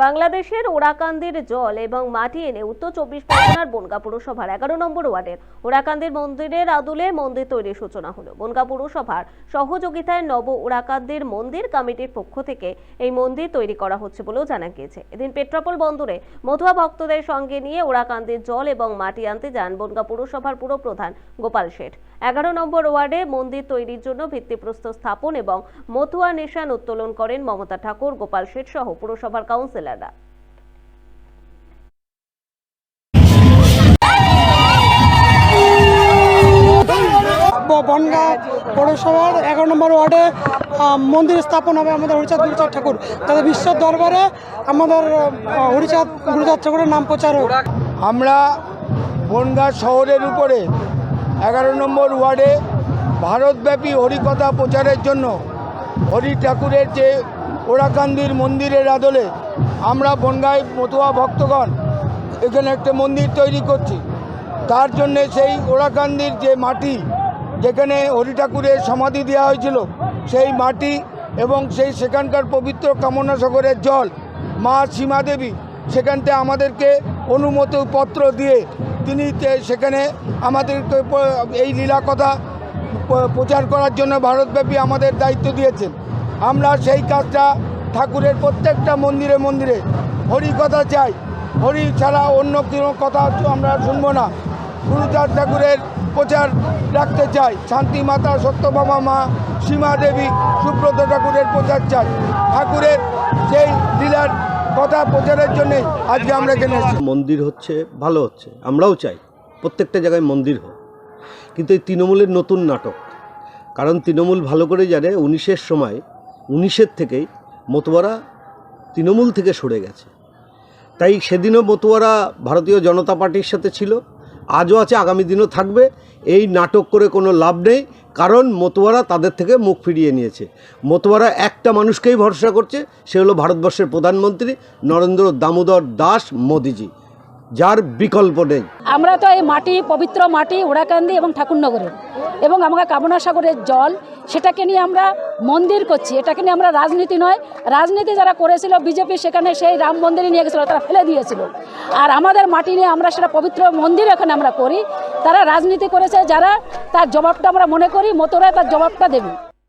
বাংলাদেশের ওরাকান্দির জল এবং মাটি এনে উত্তর চব্বিশ পরগনার বনগা পুরসভার এগারো নম্বর ওয়ার্ডের ওরাকান্দির মন্দিরের আদলে মন্দির তৈরির সূচনা হলো। বনগা পুরসভার সহযোগিতায় নব ওরাকান্দির মন্দির কমিটির পক্ষ থেকে এই মন্দির তৈরি করা হচ্ছে বলেও জানা গিয়েছে। এদিন পেট্রাপোল বন্দরে মধুয়া ভক্তদের সঙ্গে নিয়ে ওরাকান্দির জল এবং মাটি আনতে যান বনগা পুরসভার পুরপ্রধান গোপাল শেঠ। এগারো নম্বর ওয়ার্ডে মন্দির তৈরির জন্য ভিত্তিপ্রস্তর স্থাপন এবং মথুয়া নিশান উত্তোলন করেন মমতা ঠাকুর, গোপাল শেঠ সহ পুরসভার কাউন্সিলররা ব- বনগাঁ পৌরসভার এগারো নম্বর ওয়ার্ডে মন্দির স্থাপন হবে আমাদের হরিচাঁদ গুরুচাঁদ ঠাকুর। তাদের বিশ্বের দরবারে আমাদের হরিচাঁদ গুরুচাঁদ ঠাকুরের নাম প্রচার হোক। আমরা বনগাঁ শহরের উপরে এগারো নম্বর ওয়ার্ডে ভারতব্যাপী হরিকথা প্রচারের জন্য হরি ঠাকুরের যে ওরাকান্দির মন্দিরের আদলে আমরা বনগাঁয় মতুয়া ভক্তগণ এখানে একটা মন্দির তৈরি করছি। তার জন্যে সেই ওরাকান্দির যে মাটি যেখানে হরি ঠাকুরের সমাধি দেওয়া হয়েছিল, সেই মাটি এবং সেই সেখানকার পবিত্র কামনা সাগরের জল মা সীমা দেবী সেখান থেকে আমাদেরকে অনুমতি পত্র দিয়ে তিনি সেখানে আমাদেরকে এই লীলা কথা প্রচার করার জন্য ভারতব্যাপী আমাদের দায়িত্ব দিয়েছেন। আমরা সেই কাজটা ঠাকুরের প্রত্যেকটা মন্দিরে মন্দিরে। হরি কথা চাই। হরি ছাড়া অন্য কোনো কথা আমরা শুনব না। গুরুচাঁদ ঠাকুরের প্রচার রাখতে চাই। শান্তি মাতা, সত্যভামা মা, সীমা দেবী, সুব্রত ঠাকুরের প্রচার চাই। ঠাকুরের সেই লীলার কথা প্রচারের জন্যে আজকে আমরা এখানে মন্দির হচ্ছে, ভালো হচ্ছে। আমরাও চাই। প্রত্যেকটা জায়গায় মন্দির হোক। কিন্তু এই তৃণমূলের নতুন নাটক। কারণ তৃণমূল ভালো করে জানে উনিশের সময় উনিশের থেকেই মতুয়ারা তৃণমূল থেকে সরে গেছে। তাই সেদিনও মতুয়ারা ভারতীয় জনতা পার্টির সাথে ছিল, আজও আছে, আগামী দিনও থাকবে। এই নাটক করে কোনো লাভ নেই, কারণ মতুয়ারা তাদের থেকে মুখ ফিরিয়ে নিয়েছে। মতুয়ারা একটা মানুষকেই ভরসা করছে, সে হলো ভারতবর্ষের প্রধানমন্ত্রী নরেন্দ্র দামোদর দাস মোদিজি, যার বিকল্প নেই। আমরা তো এই মাটি, পবিত্র মাটি, ওড়াকান্দি এবং ঠাকুরনগরের এবং আমাকে কামনা সাগরের জল সেটাকে নিয়ে আমরা মন্দির করছি। এটাকে নিয়ে আমরা রাজনীতি নয়। রাজনীতি যারা করেছিল বিজেপি, সেখানে সেই রাম মন্দিরে নিয়ে গেছিল, তারা ফেলে দিয়েছিল। আর আমাদের মাটি নিয়ে আমরা সেটা পবিত্র মন্দির এখানে আমরা করি। তারা রাজনীতি করেছে, যারা তার জবাবটা আমরা মনে করি মতোরা তার জবাবটা দেবে।